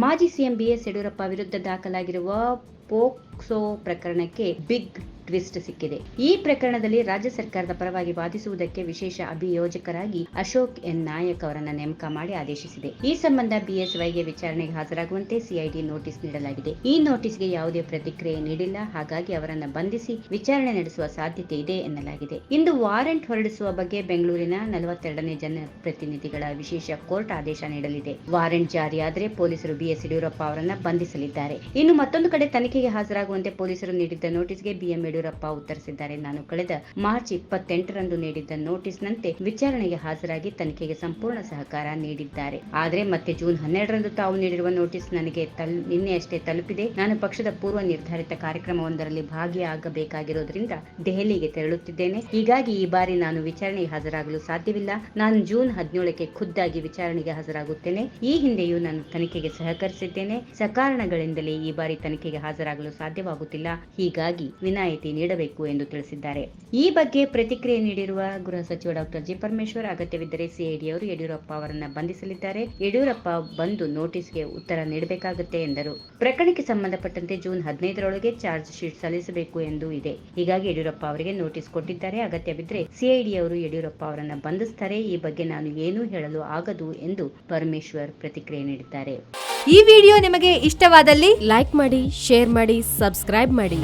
ಮಾಜಿ CM BS Yediyurappa ವಿರುದ್ಧ ದಾಖಲಾಗಿರುವ ಪೋಕ್ಸೋ ಪ್ರಕರಣಕ್ಕೆ ಬಿಗ್ ಟ್ವಿಸ್ಟ್ ಸಿಕ್ಕಿದೆ. ಈ ಪ್ರಕರಣದಲ್ಲಿ ರಾಜ್ಯ ಸರ್ಕಾರದ ಪರವಾಗಿ ವಾದಿಸುವುದಕ್ಕೆ ವಿಶೇಷ ಅಭಿಯೋಜಕರಾಗಿ ಅಶೋಕ್ ಎನ್. ನಾಯಕ್ ಅವರನ್ನ ನೇಮಕ ಮಾಡಿ ಆದೇಶಿಸಿದೆ. ಈ ಸಂಬಂಧ ಬಿಎಸ್ವೈಗೆ ವಿಚಾರಣೆಗೆ ಹಾಜರಾಗುವಂತೆ ಸಿಐಡಿ ನೋಟಿಸ್ ನೀಡಲಾಗಿದೆ. ಈ ನೋಟಿಸ್ಗೆ ಯಾವುದೇ ಪ್ರತಿಕ್ರಿಯೆ ನೀಡಿಲ್ಲ. ಹಾಗಾಗಿ ಅವರನ್ನು ಬಂಧಿಸಿ ವಿಚಾರಣೆ ನಡೆಸುವ ಸಾಧ್ಯತೆ ಇದೆ ಎನ್ನಲಾಗಿದೆ. ಇಂದು ವಾರೆಂಟ್ ಹೊರಡಿಸುವ ಬಗ್ಗೆ ಬೆಂಗಳೂರಿನ ನಲವತ್ತೆರಡನೇ ಜನಪ್ರತಿನಿಧಿಗಳ ವಿಶೇಷ ಕೋರ್ಟ್ ಆದೇಶ ನೀಡಲಿದೆ. ವಾರೆಂಟ್ ಜಾರಿಯಾದರೆ ಪೊಲೀಸರು ಬಿಎಸ್ ಯಡಿಯೂರಪ್ಪ ಅವರನ್ನ ಬಂಧಿಸಲಿದ್ದಾರೆ. ಇನ್ನು ಮತ್ತೊಂದು ಕಡೆ ತನಿಖೆಗೆ ಹಾಜರಾಗುವಂತೆ ಪೊಲೀಸರು ನೀಡಿದ್ದ ನೋಟಿಸ್ಗೆ ಬಿಎಂ ಯಡಿಯೂರಪ್ಪ ಉತ್ತರಿಸಿದ್ದಾರೆ. ನಾನು ಕಳೆದ ಮಾರ್ಚ್ ಇಪ್ಪತ್ತೆಂಟರಂದು ನೀಡಿದ್ದ ನೋಟಿಸ್ನಂತೆ ವಿಚಾರಣೆಗೆ ಹಾಜರಾಗಿ ತನಿಖೆಗೆ ಸಂಪೂರ್ಣ ಸಹಕಾರ ನೀಡಿದ್ದಾರೆ. ಆದರೆ ಮತ್ತೆ ಜೂನ್ ಹನ್ನೆರಡರಂದು ತಾವು ನೀಡಿರುವ ನೋಟಿಸ್ ನನಗೆ ತಲ್ ನಿನ್ನೆಯಷ್ಟೇ ತಲುಪಿದೆ. ನಾನು ಪಕ್ಷದ ಪೂರ್ವ ನಿರ್ಧಾರಿತ ಕಾರ್ಯಕ್ರಮವೊಂದರಲ್ಲಿ ಭಾಗಿಯಾಗಬೇಕಾಗಿರೋದ್ರಿಂದ ದೆಹಲಿಗೆ ತೆರಳುತ್ತಿದ್ದೇನೆ. ಹೀಗಾಗಿ ಈ ಬಾರಿ ನಾನು ವಿಚಾರಣೆಗೆ ಹಾಜರಾಗಲು ಸಾಧ್ಯವಿಲ್ಲ. ನಾನು ಜೂನ್ ಹದಿನೇಳಕ್ಕೆ ಖುದ್ದಾಗಿ ವಿಚಾರಣೆಗೆ ಹಾಜರಾಗುತ್ತೇನೆ. ಈ ಹಿಂದೆಯೂ ನಾನು ತನಿಖೆಗೆ ಸಹಕರಿಸಿದ್ದೇನೆ. ಸಕಾರಣಗಳಿಂದಲೇ ಈ ಬಾರಿ ತನಿಖೆಗೆ ಹಾಜರಾಗಲು ಸಾಧ್ಯವಾಗುತ್ತಿಲ್ಲ. ಹೀಗಾಗಿ ವಿನಾಯಿತಿ ನೀಡಬೇಕು ಎಂದು ತಿಳಿಸಿದ್ದಾರೆ. ಈ ಬಗ್ಗೆ ಪ್ರತಿಕ್ರಿಯೆ ನೀಡಿರುವ ಗೃಹ ಸಚಿವ ಡಾಕ್ಟರ್ ಜಿ. ಪರಮೇಶ್ವರ್ ಅಗತ್ಯವಿದ್ದರೆ ಸಿಐಡಿ ಅವರು ಯಡಿಯೂರಪ್ಪ ಅವರನ್ನು ಬಂಧಿಸಲಿದ್ದಾರೆ. ಯಡಿಯೂರಪ್ಪ ಬಂದು ನೋಟಿಸ್ಗೆ ಉತ್ತರ ನೀಡಬೇಕಾಗುತ್ತೆ ಎಂದರು. ಪ್ರಕರಣಕ್ಕೆ ಸಂಬಂಧಪಟ್ಟಂತೆ ಜೂನ್ ಹದಿನೈದರೊಳಗೆ ಚಾರ್ಜ್ ಶೀಟ್ ಸಲ್ಲಿಸಬೇಕು ಎಂದು ಇದೆ. ಹೀಗಾಗಿ ಯಡಿಯೂರಪ್ಪ ಅವರಿಗೆ ನೋಟಿಸ್ ಕೊಟ್ಟಿದ್ದಾರೆ. ಅಗತ್ಯವಿದ್ದರೆ ಸಿಐಡಿ ಅವರು ಯಡಿಯೂರಪ್ಪ ಅವರನ್ನು ಬಂಧಿಸುತ್ತಾರೆ ಈ ಬಗ್ಗೆ ನಾನು ಏನೂ ಹೇಳಲು ಆಗದು ಎಂದು ಪರಮೇಶ್ವರ್ ಪ್ರತಿಕ್ರಿಯೆ ನೀಡಿದ್ದಾರೆ. ಈ ವಿಡಿಯೋ ನಿಮಗೆ ಇಷ್ಟವಾದಲ್ಲಿ ಲೈಕ್ ಮಾಡಿ, ಶೇರ್ ಮಾಡಿ, ಸಬ್ಸ್ಕ್ರೈಬ್ ಮಾಡಿ.